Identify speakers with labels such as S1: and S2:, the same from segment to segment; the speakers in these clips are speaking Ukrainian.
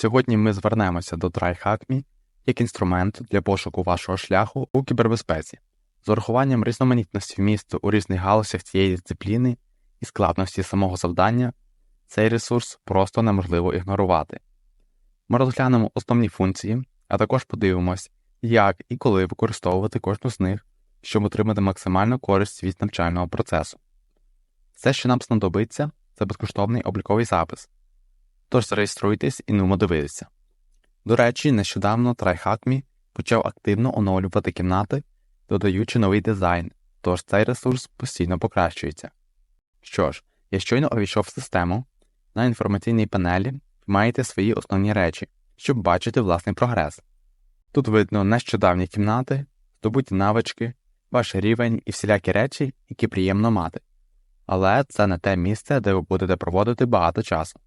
S1: Сьогодні ми звернемося до TryHackMe як інструменту для пошуку вашого шляху у кібербезпеці, з урахуванням різноманітності вмісту у різних галузях цієї дисципліни і складності самого завдання, цей ресурс просто неможливо ігнорувати. Ми розглянемо основні функції, а також подивимось, як і коли використовувати кожну з них, щоб отримати максимальну користь від навчального процесу. Все, що нам знадобиться, це безкоштовний обліковий запис. Тож зареєструйтесь і нумо дивитися. До речі, нещодавно TryHackMe почав активно оновлювати кімнати, додаючи новий дизайн, тож цей ресурс постійно покращується. Що ж, я щойно увійшов в систему, на інформаційній панелі маєте свої основні речі, щоб бачити власний прогрес. Тут видно нещодавні кімнати, здобуті навички, ваш рівень і всілякі речі, які приємно мати. Але це не те місце, де ви будете проводити багато часу.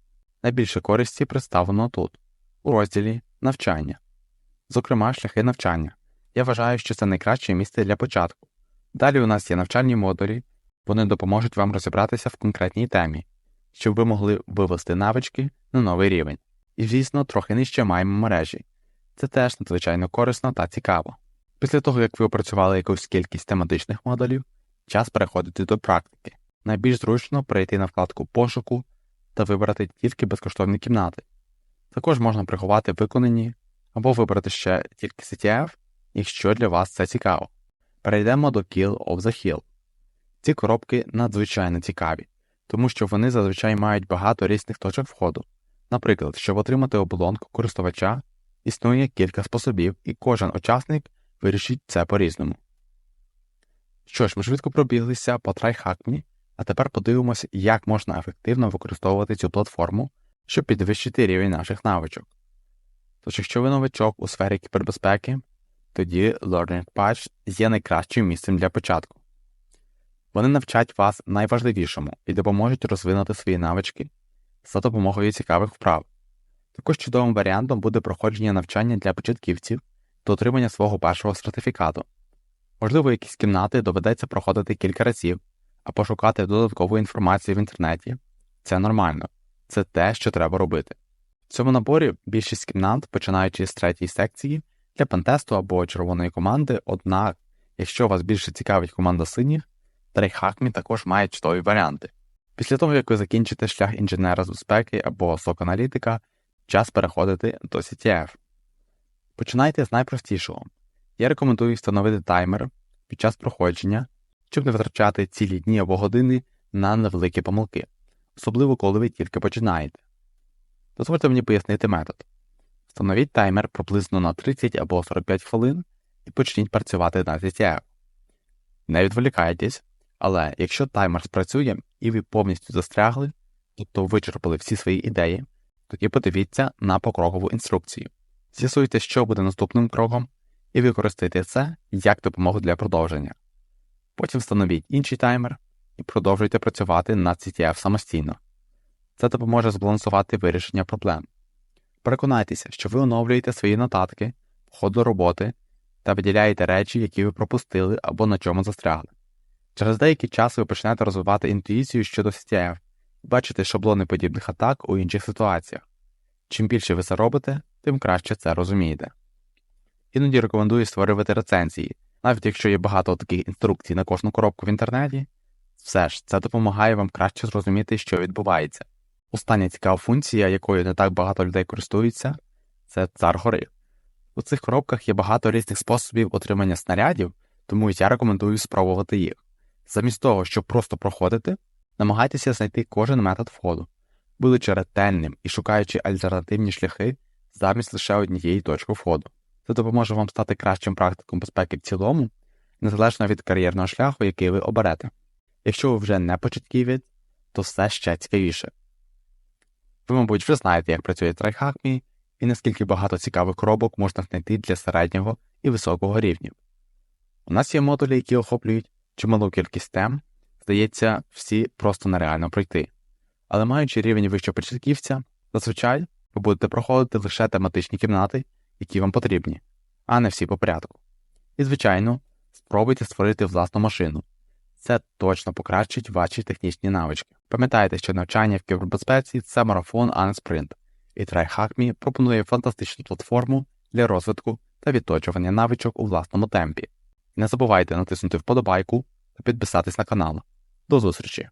S1: Найбільше користі представлено тут, у розділі навчання. Зокрема, шляхи навчання. Я вважаю, що це найкраще місце для початку. Далі у нас є навчальні модулі, вони допоможуть вам розібратися в конкретній темі, щоб ви могли вивести навички на новий рівень. І, звісно, трохи нижче маємо мережі. Це теж надзвичайно корисно та цікаво. Після того, як ви опрацювали якусь кількість тематичних модулів, час переходити до практики. Найбільш зручно перейти на вкладку пошуку та вибрати тільки безкоштовні кімнати. Також можна приховати виконані або вибрати ще тільки CTF, якщо для вас це цікаво. Перейдемо до Kill of the Hill. Ці коробки надзвичайно цікаві, тому що вони зазвичай мають багато різних точок входу. Наприклад, щоб отримати оболонку користувача, існує кілька способів, і кожен учасник вирішить це по-різному. Що ж, ми швидко пробіглися по TryHackMe, а тепер подивимося, як можна ефективно використовувати цю платформу, щоб підвищити рівень наших навичок. Тож, якщо ви новичок у сфері кібербезпеки, тоді Learning Patch є найкращим місцем для початку. Вони навчать вас найважливішому і допоможуть розвинути свої навички за допомогою цікавих вправ. Також чудовим варіантом буде проходження навчання для початківців до отримання свого першого сертифікату. Можливо, якісь кімнати доведеться проходити кілька разів, а пошукати додаткову інформацію в інтернеті це нормально, це те, що треба робити. В цьому наборі більшість кімнат, починаючи з третьої секції, для пентесту або червоної команди, однак, якщо вас більше цікавить команда синіх, TryHackMe також має чудові варіанти. Після того, як ви закінчите шлях інженера з безпеки або сок-аналітика, час переходити до CTF. Починайте з найпростішого. Я рекомендую встановити таймер під час проходження, щоб не витрачати цілі дні або години на невеликі помилки, особливо коли ви тільки починаєте. Дозвольте мені пояснити метод. Встановіть таймер приблизно на 30 або 45 хвилин і почніть працювати на CTF. Не відволікайтесь, але якщо таймер спрацює і ви повністю застрягли, тобто вичерпали всі свої ідеї, тоді подивіться на покрокову інструкцію. З'ясуйте, що буде наступним кроком, і використайте це як допомогу для продовження. Потім встановіть інший таймер і продовжуйте працювати над CTF самостійно. Це допоможе збалансувати вирішення проблем. Переконайтеся, що ви оновлюєте свої нотатки ходу роботи та виділяєте речі, які ви пропустили або на чому застрягли. Через деякий час ви почнете розвивати інтуїцію щодо CTF і бачите шаблони подібних атак у інших ситуаціях. Чим більше ви це робите, тим краще це розумієте. Іноді рекомендую створювати рецензії, навіть якщо є багато таких інструкцій на кожну коробку в інтернеті, все ж це допомагає вам краще зрозуміти, що відбувається. Остання цікава функція, якою не так багато людей користуються, це цар гори. У цих коробках є багато різних способів отримання снарядів, тому я рекомендую спробувати їх. Замість того, щоб просто проходити, намагайтеся знайти кожен метод входу, будучи ретельним і шукаючи альтернативні шляхи замість лише однієї точки входу. Це допоможе вам стати кращим практиком безпеки в цілому, незалежно від кар'єрного шляху, який ви оберете. Якщо ви вже не початківець, то все ще цікавіше. Ви, мабуть, вже знаєте, як працює TryHackMe і наскільки багато цікавих коробок можна знайти для середнього і високого рівнів. У нас є модулі, які охоплюють чималу кількість тем, здається, всі просто нереально пройти. Але маючи рівень вищого початківця, зазвичай ви будете проходити лише тематичні кімнати, які вам потрібні, а не всі по порядку. І, звичайно, спробуйте створити власну машину. Це точно покращить ваші технічні навички. Пам'ятайте, що навчання в кібербезпеці це марафон, а не спринт. і TryHackMe пропонує фантастичну платформу для розвитку та відточування навичок у власному темпі. Не забувайте натиснути вподобайку та підписатись на канал. До зустрічі!